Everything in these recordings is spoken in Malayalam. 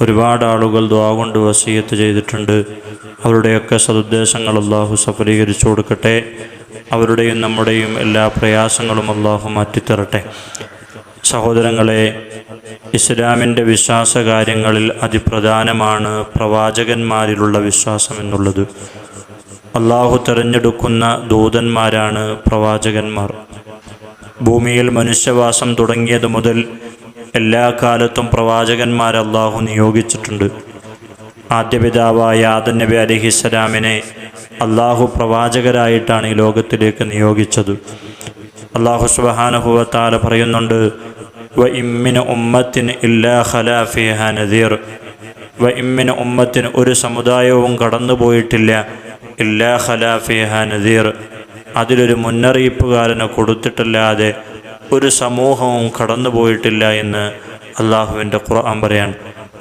ഒരുപാട് ആളുകൾ ദ്വാ കൊണ്ട് വസീയത്ത് ചെയ്തിട്ടുണ്ട്. അവരുടെയൊക്കെ സതുദ്ദേശങ്ങൾ അള്ളാഹു സഫലീകരിച്ചു കൊടുക്കട്ടെ. അവരുടെയും നമ്മുടെയും എല്ലാ പ്രയാസങ്ങളും അള്ളാഹു മാറ്റിത്തരട്ടെ. സഹോദരങ്ങളെ ഇസ്ലാമിന്റെ വിശ്വാസ കാര്യങ്ങളിൽ അതിപ്രധാനമാണ് പ്രവാചകന്മാരിലുള്ള വിശ്വാസം എന്നുള്ളത്. അള്ളാഹു തിരഞ്ഞെടുക്കുന്ന ദൂതന്മാരാണ് പ്രവാചകന്മാർ. ഭൂമിയിൽ മനുഷ്യവാസം തുടങ്ങിയത് മുതൽ എല്ലാ കാലത്തും പ്രവാചകന്മാർ അള്ളാഹു നിയോഗിച്ചിട്ടുണ്ട്. ആദ്യപിതാവായ ആദൻ നബി അലിഹിസ്സലാമിനെ അള്ളാഹു പ്രവാചകരായിട്ടാണ് ഈ ലോകത്തിലേക്ക് നിയോഗിച്ചത്. അള്ളാഹു സുബഹാനഹുവത്താല പറയുന്നുണ്ട് വ ഇമ്മിന് ഉമ്മത്തിന് ഇല്ലാ ഖലാഫിഹ നദീർ. വ ഇമ്മിന് ഉമ്മത്തിന് ഒരു സമുദായവും കടന്നുപോയിട്ടില്ല ഇല്ലാ ഖലാഫിഹ നദീർ. അതിലൊരു മുന്നറിയിപ്പുകാരനെ കൊടുത്തിട്ടല്ലാതെ ഒരു സമൂഹവും കടന്നുപോയിട്ടില്ല എന്ന് അള്ളാഹുവിന്റെ ഖുർആൻ പറയാണ്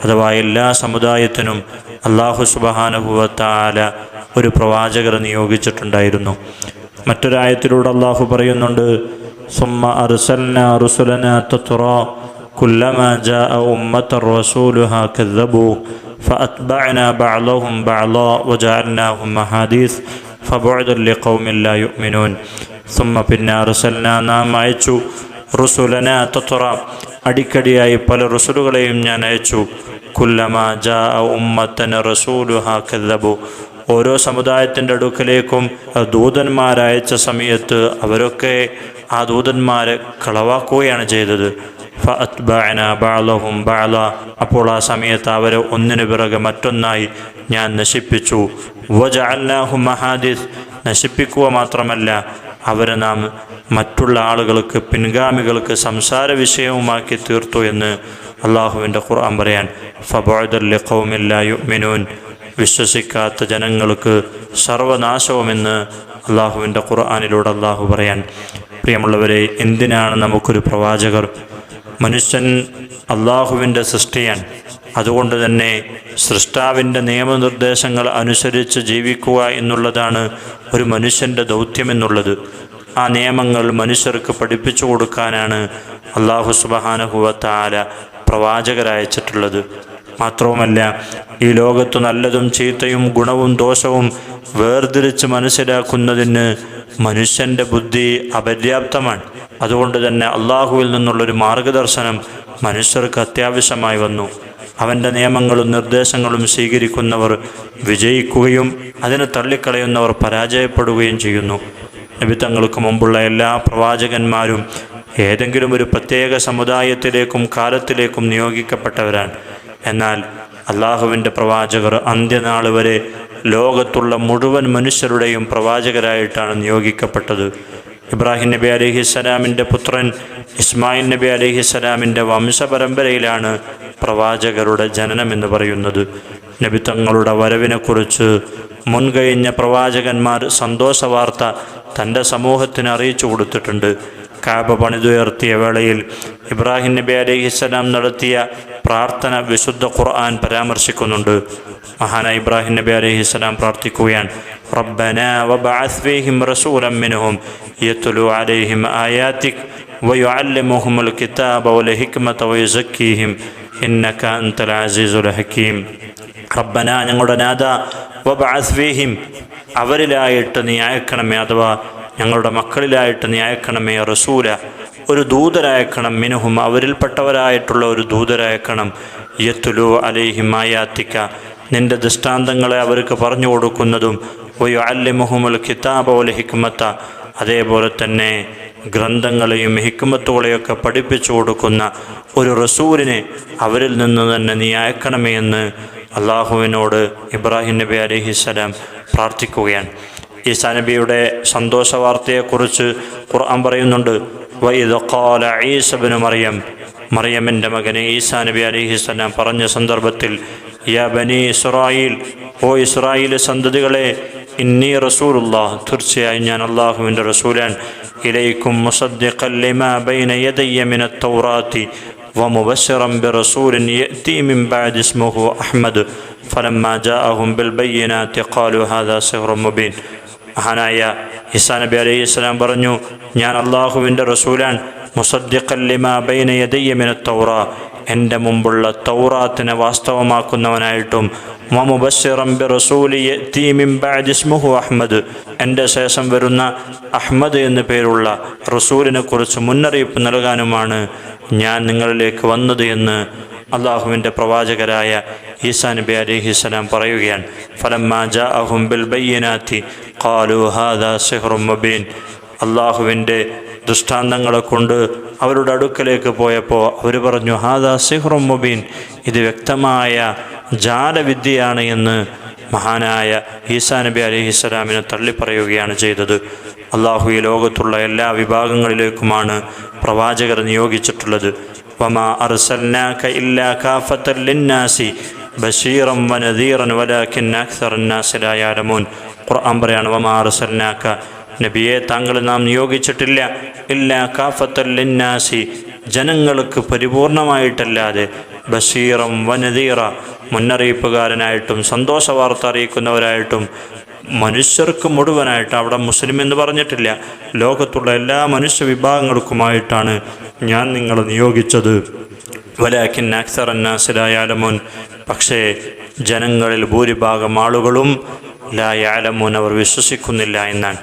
അഥവാ എല്ലാ സമുദായത്തിനും അള്ളാഹു സുബഹാനുഭവത്താല ഒരു പ്രവാചകരെ നിയോഗിച്ചിട്ടുണ്ടായിരുന്നു. മറ്റൊരായത്തിലൂടെ അള്ളാഹു പറയുന്നുണ്ട് സുമ്മ ഫബുഅദ ലിഖൗമിൻ യുഅ്മിനൂൻ. ثم പിന്നെ അർസൽന നാം അയച്ചു. റുസുലന തൊത്തുറ അടിക്കടിയായി പല റുസുലുകളെയും ഞാൻ അയച്ചു. കുല്ലമ ജാ ഉമ്മത്തന റസൂലുഹ കല്ലബു ഓരോ സമുദായത്തിന്റെ അടുക്കലേക്കും ദൂതന്മാരയച്ച സമയത്ത് അവരൊക്കെ ആ ദൂതന്മാരെ കളവാക്കുകയാണ് ചെയ്തത്. ഫഅത്ബഅന ബഅലഹും ബഅല. അപ്പോൾ ആ സമയത്ത് അവരെ ഒന്നിനു പിറകെ മറ്റൊന്നായി ഞാൻ നശിപ്പിച്ചു. വജഅൽനാഹും മഹാദിസ്. നശിപ്പിക്കുക മാത്രമല്ല അവരെ നാം മറ്റുള്ള ആളുകൾക്ക് പിൻഗാമികൾക്ക് സംസാര വിഷയവുമാക്കി തീർത്തു എന്ന് അള്ളാഹുവിന്റെ ഖുർആൻ പറയാൻ ഫബോദല്ലി ഖൗമില്ലായുമിനൂൻ വിശ്വസിക്കാത്ത ജനങ്ങൾക്ക് സർവനാശവുമെന്ന് അള്ളാഹുവിന്റെ ഖുർആാനിലൂടെ അള്ളാഹു പറയാൻ. പ്രിയമുള്ളവരെ എന്തിനാണ് നമുക്കൊരു പ്രവാചകർ? മനുഷ്യൻ അള്ളാഹുവിന്റെ സൃഷ്ടിയാൻ അതുകൊണ്ട് തന്നെ സൃഷ്ടാവിന്റെ നിയമനിർദ്ദേശങ്ങൾ അനുസരിച്ച് ജീവിക്കുക എന്നുള്ളതാണ് ഒരു മനുഷ്യന്റെ ദൗത്യമെന്നുള്ളത് ആ നിയമങ്ങൾ മനുഷ്യർക്ക് പഠിപ്പിച്ചു കൊടുക്കാനാണ് അള്ളാഹു സുബഹാനഹുവത്താല പ്രവാചകരയച്ചിട്ടുള്ളത് മാത്രവുമല്ല ഈ ലോകത്ത് നല്ലതും ചീത്തയും ഗുണവും ദോഷവും വേർതിരിച്ച് മനസ്സിലാക്കുന്നതിന് മനുഷ്യന്റെ ബുദ്ധി അപര്യാപ്തമാണ്. അതുകൊണ്ട് തന്നെ അള്ളാഹുവിൽ നിന്നുള്ളൊരു മാർഗദർശനം മനുഷ്യർക്ക് അത്യാവശ്യമായി വന്നു. അവന്റെ നിയമങ്ങളും നിർദ്ദേശങ്ങളും സ്വീകരിക്കുന്നവർ വിജയിക്കുകയും അതിനെ തള്ളിക്കളയുന്നവർ പരാജയപ്പെടുകയും ചെയ്യുന്നു. നിബിത്തങ്ങൾക്ക് മുമ്പുള്ള എല്ലാ പ്രവാചകന്മാരും ഏതെങ്കിലും ഒരു പ്രത്യേക സമുദായത്തിലേക്കും കാലത്തിലേക്കും നിയോഗിക്കപ്പെട്ടവരാണ്. എന്നാൽ അള്ളാഹുവിന്റെ പ്രവാചകർ അന്ത്യനാൾ വരെ ലോകത്തുള്ള മുഴുവൻ മനുഷ്യരുടെയും പ്രവാചകരായിട്ടാണ് നിയോഗിക്കപ്പെട്ടത്. ഇബ്രാഹിം നബി അലിഹിസ്സലാമിന്റെ പുത്രൻ ഇസ്മായിൽ നബി അലിഹിസ്സലാമിന്റെ വംശപരമ്പരയിലാണ് പ്രവാചകരുടെ ജനനം എന്ന് പറയുന്നത്. നബി തങ്ങളുടെ വരവിനെക്കുറിച്ച് മുൻകഴിഞ്ഞ പ്രവാചകന്മാർ സന്തോഷ വാർത്ത തന്റെ സമൂഹത്തിന് അറിയിച്ചു കൊടുത്തിട്ടുണ്ട്. കാബ പണിതുയർത്തിയ വേളയിൽ ഇബ്രാഹിം നബി അലൈഹിസ്സലാം നടത്തിയ പ്രാർത്ഥന വിശുദ്ധ ഖുർആൻ പരാമർശിക്കുന്നുണ്ട്. മഹാന ഇബ്രാഹിം നബി അലൈഹിസ്സലാം പ്രാർത്ഥിക്കുകയാണ്. റബ്ബന വബഅസ് ഫീഹിം റസൂലൻ മിൻഹും യത്ലു അലൈഹിം ആയാതിക് വയുഅല്ലിമുഹുമുൽ കിതാബ വൽ ഹിക്മത വയുസക്കീഹിം ഇന്നക അൻതൽ അസീസുൽ ഹകീം റബ്ബന ഞങ്ങളുടെ നാഥ വബഅസ് ഫീഹിം അവരിലായിട്ട് നീ അയക്കണമേ അഥവാ ഞങ്ങളുടെ മക്കളിലായിട്ട് നീ അയക്കണമേ റസൂല. ഒരു ദൂതരായക്കണം മിനുഹും അവരിൽപ്പെട്ടവരായിട്ടുള്ള ഒരു ദൂതരായക്കണം. യത്തുലു അലേഹിമായാത്തിക്ക നിന്റെ ദൃഷ്ടാന്തങ്ങളെ അവർക്ക് പറഞ്ഞു കൊടുക്കുന്നതും ഒയ്യോ അല്ലി മുഹമ്മൽ കിതാബ് ഓല ഹിക്മത്ത അതേപോലെ തന്നെ ഗ്രന്ഥങ്ങളെയും ഹിക്മത്തുകളെയൊക്കെ പഠിപ്പിച്ചു കൊടുക്കുന്ന ഒരു റസൂലിനെ അവരിൽ നിന്ന് തന്നെ നീ അയക്കണമേ എന്ന് അള്ളാഹുവിനോട് ഇബ്രാഹിം നബി അലഹിസ്സലാം പ്രാർത്ഥിക്കുകയാണ്. ഈസാ നബിയുടെ സന്തോഷ വാർത്തയെക്കുറിച്ച് ഖുർആൻ പറയുന്നുണ്ട് വൈദ് ഖാല ഈസബിന് മറിയം മറിയമിന്റെ മകനെ ഈസാ നബി അലിഹിസ്സലാം പറഞ്ഞ സന്ദർഭത്തിൽ യാ ബനി ഇസ്രായേൽ ഓ ഇസ്രായേൽ സന്തതികളെ ഇന്നി റസൂലുള്ള തീർച്ചയായും ഞാൻ അള്ളാഹുവിൻ്റെ റസൂലാൻ ഇലൈക്കും മുസദ്ദിഖൻ ലിമാ ബൈന യദയ്യ മിന തൗറാത്തി ومبشرا برسول يأتي من بعد اسمه أحمد فلما جاءهم بالبينات قالوا هذا سحر مبين മഹാനായ ഈസാ നബി അലൈഹി സ്വലാം പറഞ്ഞു ഞാൻ അള്ളാഹുവിൻ്റെ റസൂലാൻ മുസദ്ദിഖല്ലിമ ബൈന യദയ്യമിന തൗറ എന്റെ മുമ്പുള്ള തൗറാത്തിനെ വാസ്തവമാക്കുന്നവനായിട്ടും അഹമ്മദ് എന്റെ ശേഷം വരുന്ന അഹമ്മദ് എന്നു പേരുള്ള റസൂലിനെ കുറിച്ച് മുന്നറിയിപ്പ് നൽകാനുമാണ് ഞാൻ നിങ്ങളിലേക്ക് വന്നത് എന്ന് അള്ളാഹുവിന്റെ പ്രവാചകരായ ഈസാ നബി അലിഹിസ്സലാം പറയുകയാണ്. ഫലമ്മാ അഹും ബിൽ ബയ്യനാത്തി ഖാലു ഹാദാ സിഹ്റും മബീൻ. അള്ളാഹുവിന്റെ ദൃഷ്ടാന്തങ്ങളെ കൊണ്ട് അവരുടെ അടുക്കലേക്ക് പോയപ്പോൾ അവർ പറഞ്ഞു ഹാദാ സിഹ്റും മുബീൻ. ഇത് വ്യക്തമായ ജാലവിദ്യയാണ് എന്ന് മഹാനായ ഈസാ നബി അലിഹിസ്സലാമിനെ തള്ളിപ്പറയുകയാണ് ചെയ്തത്. അള്ളാഹു ഈ ലോകത്തുള്ള എല്ലാ വിഭാഗങ്ങളിലേക്കുമാണ് പ്രവാചകർ നിയോഗിച്ചിട്ടുള്ളത്. വമാ അർസൽനാക ഇല്ലാ ലിന്നാസി. യഅലമൂൻ ഖുർആൻ പറയാണ് വമാ അർസൽനാക നബിയെ താങ്കൾ നാം നിയോഗിച്ചിട്ടില്ല. ഇല്ലാ കാഫത്തല്ലിന്നാസി ജനങ്ങൾക്ക് പരിപൂർണമായിട്ടല്ലാതെ ബഷീറം വനദീറ മുന്നറിയിപ്പുകാരനായിട്ടും സന്തോഷ വാർത്ത അറിയിക്കുന്നവരായിട്ടും മനുഷ്യർക്ക് മുഴുവനായിട്ട് അവിടെ മുസ്ലിം എന്ന് പറഞ്ഞിട്ടില്ല. ലോകത്തുള്ള എല്ലാ മനുഷ്യ വിഭാഗങ്ങൾക്കുമായിട്ടാണ് ഞാൻ നിങ്ങളെ നിയോഗിച്ചത്. വലാഖിൻ അക്സർ അന്നാസിലായാലമുൻ പക്ഷേ ജനങ്ങളിൽ ഭൂരിഭാഗം ആളുകളും ലായാലമുൻ അവർ വിശ്വസിക്കുന്നില്ല എന്നാണ്.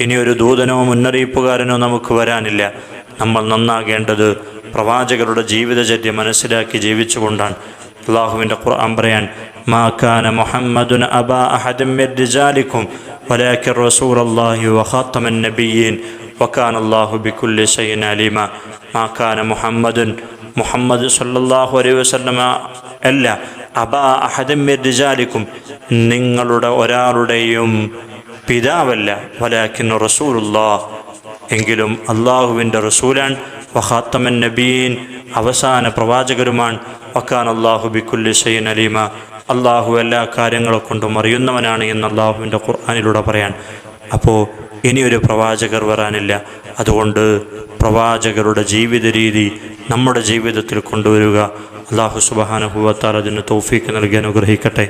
ഇനി ഒരു ദൂതനോ മുന്നറിയിപ്പുകാരനോ നമുക്ക് വരാനില്ല. നമ്മൾ നന്നാകേണ്ടത് പ്രവാചകരുടെ ജീവിതചര്യ മനസ്സിലാക്കി ജീവിച്ചുകൊണ്ടാണ്. അള്ളാഹുവിന്റെ ഖുർആൻ പറയാൻ മാക്കാന കാന മുഹമ്മദുൻ അബാ അഹദം മിർ റിജാലിക്കും വലാകിൻ റസൂലല്ലാഹി വഖാത്തമൻ നബിയീൻ വകാന അല്ലാഹു ബികുല്ലി ഷൈഇൻ അലീമ. മാ മുഹമ്മദുൻ മുഹമ്മദ് സല്ലല്ലാഹു അലൈഹി വസല്ലമ അല്ല അബാ അഹദം മിർ റിജാലിക്കും നിങ്ങളുടെ ഒരാളുടെയും പിതാവല്ല. വലാക്കിൻ റസൂലുള്ള. എങ്കിലും അള്ളാഹുവിന്റെ റസൂലാൻ വഹാത്തമൻ നബീൻ അവസാന പ്രവാചകരുമാണ് വക്കാൻ അള്ളാഹു ബിക്കുല്ലി സൈൻ അലീമ. അള്ളാഹു എല്ലാ കാര്യങ്ങളെ കൊണ്ടും അറിയുന്നവനാണ് എന്ന് അള്ളാഹുവിന്റെ ഖുർആാനിലൂടെ പറയാൻ. അപ്പോൾ ഇനിയൊരു പ്രവാചകർ വരാനില്ല. അതുകൊണ്ട് പ്രവാചകരുടെ ജീവിത രീതി നമ്മുടെ ജീവിതത്തിൽ കൊണ്ടുവരിക. അള്ളാഹു സുബാനുഭവത്താൽ അതിന് തൗഫീക്ക് നൽകി അനുഗ്രഹിക്കട്ടെ.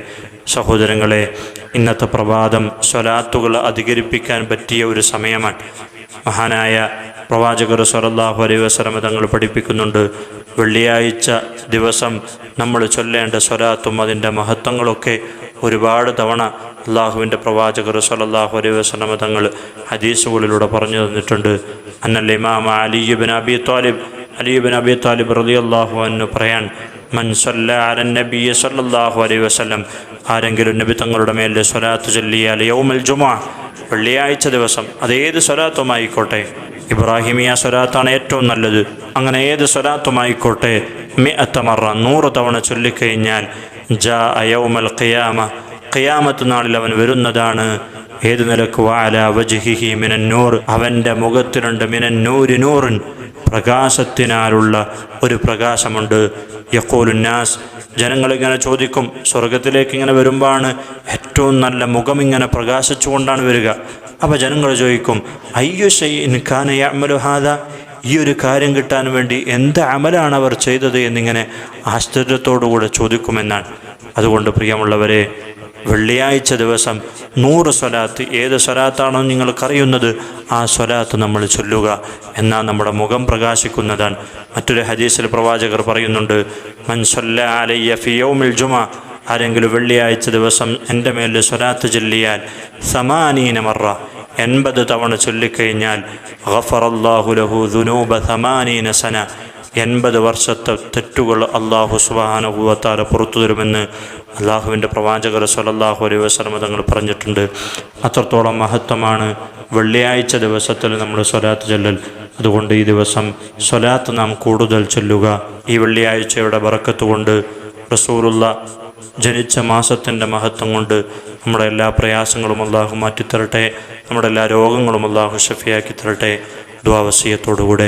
സഹോദരങ്ങളെ ഇന്നത്തെ പ്രഭാതം സ്വലാത്തുകൾ അധികരിപ്പിക്കാൻ പറ്റിയ ഒരു സമയമാണ്. മഹാനായ പ്രവാചകർ സ്വലല്ലാഹു അലൈഹി വസ്ലമ തങ്ങൾ പഠിപ്പിക്കുന്നുണ്ട് വെള്ളിയാഴ്ച ദിവസം നമ്മൾ ചൊല്ലേണ്ട സ്വലാത്തും അതിന്റെ മഹത്വങ്ങളൊക്കെ ഒരുപാട് തവണ അള്ളാഹുവിന്റെ പ്രവാചകർ സ്വലല്ലാഹു അലൈഹി വസ്ലമ തങ്ങൾ ഹദീസുകളിലൂടെ പറഞ്ഞു തന്നിട്ടുണ്ട്. അന്നൽ ഇമാം അലിബിൻ അബി താലിബ് അലിബിൻ അബി താലിബ് റതി അള്ളാഹു എന്ന് പറയാൻ മൻ സല്ല അലൻ നബി സല്ലല്ലാഹു അലൈഹി വസല്ലം ആരെങ്കിലും നബി തങ്ങളുടെ മേൽ സ്വലാത്ത് ചൊല്ലിയാൽ യൗമൽ ജുമാ വെള്ളിയാഴ്ച ദിവസം അതേത് സ്വലാത്തുമായിക്കോട്ടെ? ഇബ്രാഹിമിയ സ്വലാത്താണ് ഏറ്റവും നല്ലത്. അങ്ങനെ ഏത് സ്വലാത്തുമായിക്കോട്ടെ? മി അത്തമറ നൂറ് തവണ ചൊല്ലിക്കഴിഞ്ഞാൽ ജാ അയൗമൽ ഖിയാമ ഖിയാമത്ത് നാളിൽ അവൻ വരുന്നതാണ്. ഏത് നിലയ്ക്ക്? വാല വജ്ഹിഹി മിനന്നൂർ അവന്റെ മുഖത്തിലുണ്ട് മിനന്നൂരി നൂറിൻ പ്രകാശത്തിനാലുള്ള ഒരു പ്രകാശമുണ്ട്. യക്കോലുന്നാസ് ജനങ്ങളിങ്ങനെ ചോദിക്കും സ്വർഗത്തിലേക്ക് ഇങ്ങനെ വരുമ്പോഴാണ് ഏറ്റവും നല്ല മുഖം ഇങ്ങനെ പ്രകാശിച്ചുകൊണ്ടാണ് വരിക. അപ്പോൾ ജനങ്ങൾ ചോദിക്കും അയ്യോ ഷെയ്ൻ ഹാദ? ഈ ഒരു കാര്യം കിട്ടാൻ വേണ്ടി എന്ത് അമലാണ് അവർ ചെയ്തത് എന്നിങ്ങനെ ആശ്ചര്യത്തോടുകൂടെ ചോദിക്കുമെന്നാണ്. അതുകൊണ്ട് പ്രിയമുള്ളവരെ വെള്ളിയാഴ്ച ദിവസം നൂറ് സ്വലാത്ത്. ഏത് സ്വലാത്താണോ നിങ്ങൾക്കറിയുന്നത് ആ സ്വലാത്ത് നമ്മൾ ചൊല്ലുക. എന്നാൽ നമ്മുടെ മുഖം പ്രകാശിക്കുന്നതാണ്. മറ്റൊരു ഹദീസിൽ പ്രവാചകർ പറയുന്നുണ്ട് മൻസൊല്ല അലയ്യ ഫിയോമിൽ ജുമ. ആരെങ്കിലും വെള്ളിയാഴ്ച ദിവസം എന്റെ മേൽ സ്വലാത്ത് ചൊല്ലിയാൽ സമാനീന മറ. എൺപത് തവണ ചൊല്ലിക്കഴിഞ്ഞാൽ ഗഫറല്ലാഹു ലഹു ദുനൂബ സമാനീന സന. എൺപത് വർഷത്തെ തെറ്റുകൾ അള്ളാഹു സുബാനുഭവത്താല പുറത്തു തരുമെന്ന് അള്ളാഹുവിന്റെ പ്രവാചകർ സലല്ലാഹു അലൈഹി വസ്ലമ തങ്ങൾ പറഞ്ഞിട്ടുണ്ട്. അത്രത്തോളം മഹത്വമാണ് വെള്ളിയാഴ്ച ദിവസത്തിൽ നമ്മൾ സ്വലാത്ത് ചെല്ലൽ. അതുകൊണ്ട് ഈ ദിവസം സ്വലാത്ത് നാം കൂടുതൽ ചെല്ലുക. ഈ വെള്ളിയാഴ്ചയുടെ ബറക്കത്ത് കൊണ്ട് റസൂലുള്ള ജനിച്ച മാസത്തിന്റെ മഹത്വം കൊണ്ട് നമ്മുടെ എല്ലാ പ്രയാസങ്ങളും അള്ളാഹു മാറ്റിത്തരട്ടെ. നമ്മുടെ എല്ലാ രോഗങ്ങളും അള്ളാഹു ഷഫിയാക്കി തരട്ടെ ദ്വാവസീയത്തോടുകൂടെ